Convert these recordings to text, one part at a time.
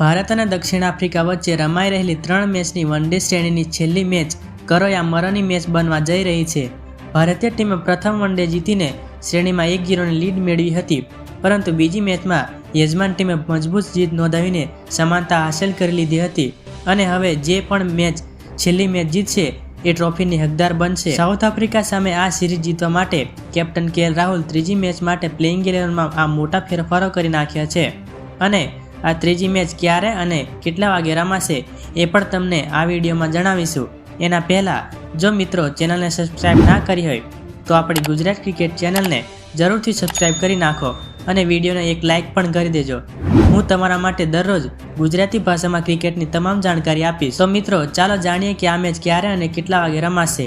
ભારત અને દક્ષિણ આફ્રિકા વચ્ચે રમાઈ રહેલી ત્રણ મેચની વન ડે શ્રેણીની છેલ્લી મેચ કરોયા મરની મેચ બનવા જઈ રહી છે. ભારતીય ટીમે પ્રથમ વન ડે જીતીને શ્રેણીમાં એક જીરોની લીડ મેળવી હતી, પરંતુ બીજી મેચમાં યજમાન ટીમે મજબૂત જીત નોંધાવીને સમાનતા હાંસલ કરી લીધી હતી અને હવે જે પણ મેચ છેલ્લી મેચ જીતશે એ ટ્રોફીની હકદાર બનશે. સાઉથ આફ્રિકા સામે આ સિરીઝ જીતવા માટે કેપ્ટન કે રાહુલ ત્રીજી મેચ માટે પ્લેઇંગ ઇલેવનમાં આ મોટા ફેરફારો કરી નાખ્યા છે અને આ ત્રીજી મેચ ક્યારે અને કેટલા વાગે રમાશે એ પણ તમને આ વિડીયોમાં જણાવીશું. એના પહેલાં, જો મિત્રો ચેનલને સબસ્ક્રાઈબ ના કરી હોય, તો આપણી ગુજરાત ક્રિકેટ ચેનલને જરૂરથી સબસ્ક્રાઈબ કરી નાખો અને વિડીયોને એક લાઇક પણ કરી દેજો. હું તમારા માટે દરરોજ ગુજરાતી ભાષામાં ક્રિકેટની તમામ જાણકારી આપીશ. તો મિત્રો, ચાલો જાણીએ કે આ મેચ ક્યારે અને કેટલા વાગે રમાશે.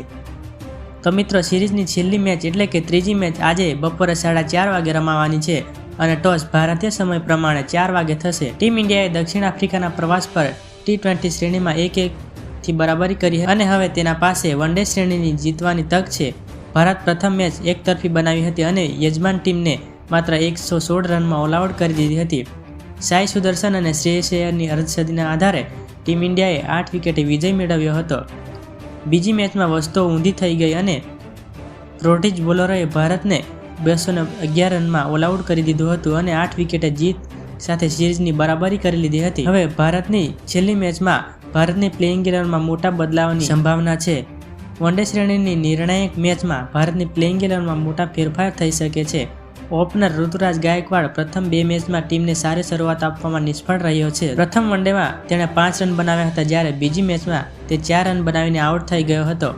તો મિત્રો, સિરીઝની છેલ્લી મેચ એટલે કે ત્રીજી મેચ આજે બપોરે સાડા ચાર વાગે રમાવાની છે. અને ટોસ ભારતીય સમય પ્રમાણે ચાર વાગે થશે. ટીમ ઇન્ડિયાએ દક્ષિણ આફ્રિકાના પ્રવાસ પર ટી ટ્વેન્ટી શ્રેણીમાં એક એકથી બરાબરી કરી અને હવે તેના પાસે વન ડે શ્રેણીની જીતવાની તક છે. ભારત પ્રથમ મેચ એક તરફી બનાવી હતી અને યજમાન ટીમને માત્ર એકસો સોળ રનમાં ઓલઆઉટ કરી દીધી હતી. સાઈ સુદર્શન અને શ્રેયસ અય્યરની અર્ધસદીના આધારે ટીમ ઇન્ડિયાએ આઠ વિકેટે વિજય મેળવ્યો હતો. બીજી મેચમાં વસ્તુઓ ઊંધી થઈ ગઈ અને રોટીજ બોલરોએ ભારતને બસો ને અગિયાર રનમાં ઓલઆઉટ કરી દીધું હતું અને આઠ વિકેટે જીત સાથે સિરીઝની બરાબરી કરી લીધી હતી. હવે ભારતની છેલ્લી મેચમાં ભારતની પ્લેઇંગ ઇલેવનમાં મોટા બદલાવની સંભાવના છે. વનડે શ્રેણીની નિર્ણાયક મેચમાં ભારતની પ્લેઇંગ ઇલેવનમાં મોટા ફેરફાર થઈ શકે છે. ઓપનર ઋતુરાજ ગાયકવાડ પ્રથમ બે મેચમાં ટીમને સારી શરૂઆત આપવામાં નિષ્ફળ રહ્યો છે. પ્રથમ વનડેમાં તેણે પાંચ રન બનાવ્યા હતા જ્યારે બીજી મેચમાં તે ચાર રન બનાવીને આઉટ થઈ ગયો હતો.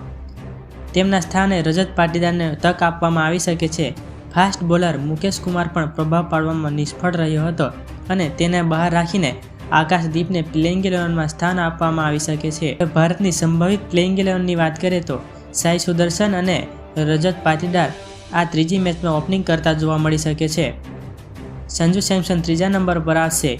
તેમના સ્થાને રજત પાટીદારને તક આપવામાં આવી શકે છે. ફાસ્ટ બોલર મુકેશ કુમાર પણ પ્રભાવ પાડવામાં નિષ્ફળ રહ્યો હતો અને તેને બહાર રાખીને આકાશદીપને પ્લેઇંગ ઇલેવનમાં સ્થાન આપવામાં આવી શકે છે. ભારતની સંભવિત પ્લેઇંગ ઇલેવનની વાત કરીએ તો સાઈ સુદર્શન અને રજત પાટીદાર આ ત્રીજી મેચમાં ઓપનિંગ કરતા જોવા મળી શકે છે. સંજુ સેમસન ત્રીજા નંબર પર આવશે.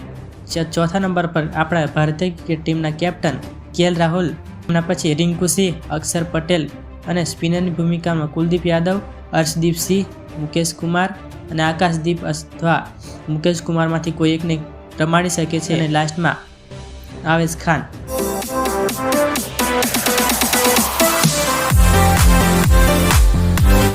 ચોથા નંબર પર આપણા ભારતીય ક્રિકેટ ટીમના કેપ્ટન કેએલ રાહુલ. એમના પછી રિંકુ સિંહ અક્ષર પટેલ અને સ્પિનરની ભૂમિકામાં કુલદીપ યાદવ અર્શદીપ સિંહ મુકેશ કુમાર અને આકાશદીપ અથવા મુકેશ કુમારમાંથી કોઈ એકને રમાડી શકે છે અને લાસ્ટમાં આવેશ ખાન.